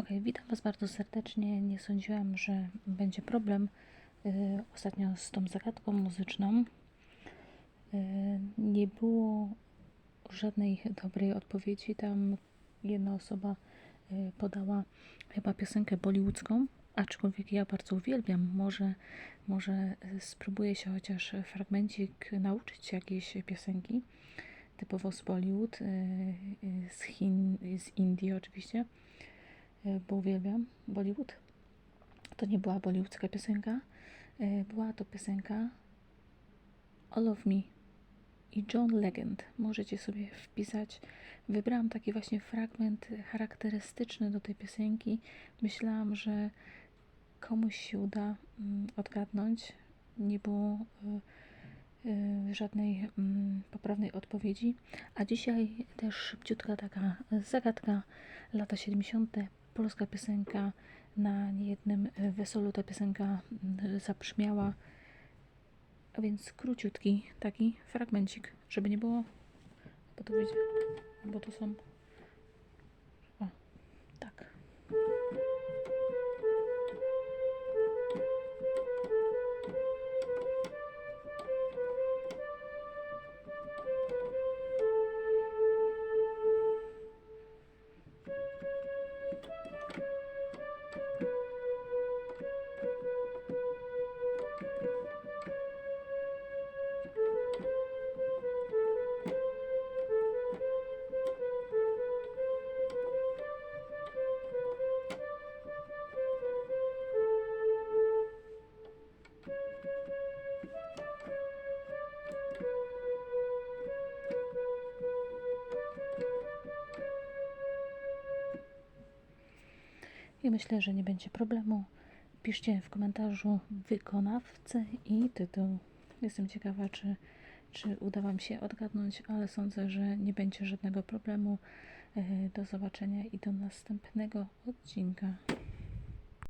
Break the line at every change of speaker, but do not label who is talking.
Ok, witam Was bardzo serdecznie. Nie sądziłam, że będzie problem y, ostatnio z tą zagadką muzyczną. Y, nie było żadnej dobrej odpowiedzi. Tam jedna osoba y, podała chyba piosenkę bollywoodzką, aczkolwiek ja bardzo uwielbiam. Może, może spróbuję się chociaż fragmencik nauczyć jakiejś piosenki typowo z Bollywood, y, y, z Chin, z Indii oczywiście bo uwielbiam Bollywood. To nie była bollywoodzka piosenka, e, była to piosenka All of Me i John Legend. Możecie sobie wpisać. Wybrałam taki właśnie fragment charakterystyczny do tej piosenki. Myślałam, że komuś się uda mm, odgadnąć. Nie było y, żadnej mm, poprawnej odpowiedzi. A dzisiaj też szybciutka taka zagadka. Lata 70. Polska piosenka. Na niejednym y, weselu ta piosenka zabrzmiała. A więc króciutki taki fragmencik, żeby nie było. Bo to będzie. Bo to są. I myślę, że nie będzie problemu. Piszcie w komentarzu wykonawcę i tytuł. Jestem ciekawa, czy, czy uda Wam się odgadnąć, ale sądzę, że nie będzie żadnego problemu. E, Do zobaczenia i do następnego odcinka.